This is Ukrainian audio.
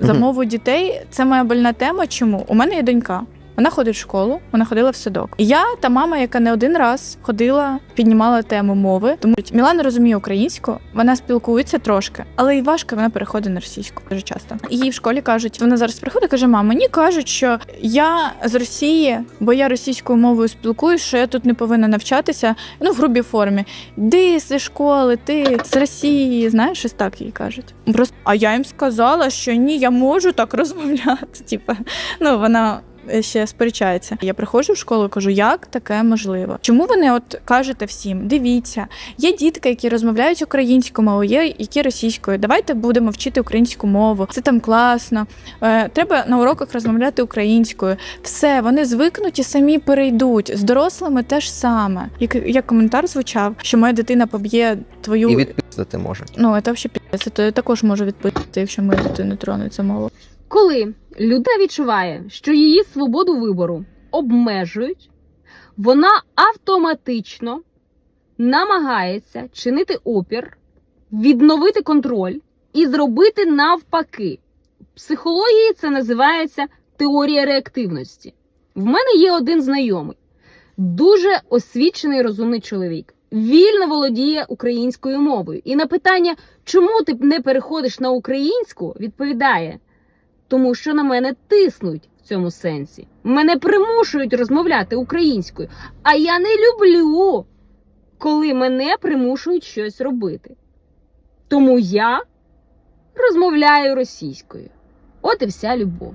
За Мгм. мову дітей це моя больна тема. Чому? У мене є донька. Вона ходить в школу, вона ходила в садок. Я та мама, яка не один раз ходила, піднімала тему мови. Тому що Мілана розуміє українську, вона спілкується трошки, але і важко вона переходить на російську дуже часто. Їй в школі кажуть, вона зараз приходить, каже: мама, мені кажуть, що я з Росії, бо я російською мовою спілкуюсь, що я тут не повинна навчатися. Ну в грубій формі. Ти зі школи, ти з Росії, знаєш, щось так їй кажуть. Просто а я їм сказала, що ні, я можу так розмовляти. Типа, ну вона. Ще сперечається. Я приходжу в школу і кажу, як таке можливо? Чому ви не от кажете всім? Дивіться, є дітки, які розмовляють українською мовою, є які російською. Давайте будемо вчити українську мову. Це там класно. Е, треба на уроках розмовляти українською. Все, вони звикнуть і самі перейдуть. З дорослими теж саме. Як, як коментар звучав, що моя дитина поб'є твою І відписати може. Ну, це взагалі. То також можу відписати, якщо моя дитина тронеться мову. Коли людина відчуває, що її свободу вибору обмежують, вона автоматично намагається чинити опір, відновити контроль і зробити навпаки. В психології це називається теорія реактивності. В мене є один знайомий, дуже освічений розумний чоловік. Вільно володіє українською мовою. І на питання, чому ти не переходиш на українську, відповідає: тому що на мене тиснуть в цьому сенсі. Мене примушують розмовляти українською. А я не люблю, коли мене примушують щось робити. Тому я розмовляю російською. От і вся любов.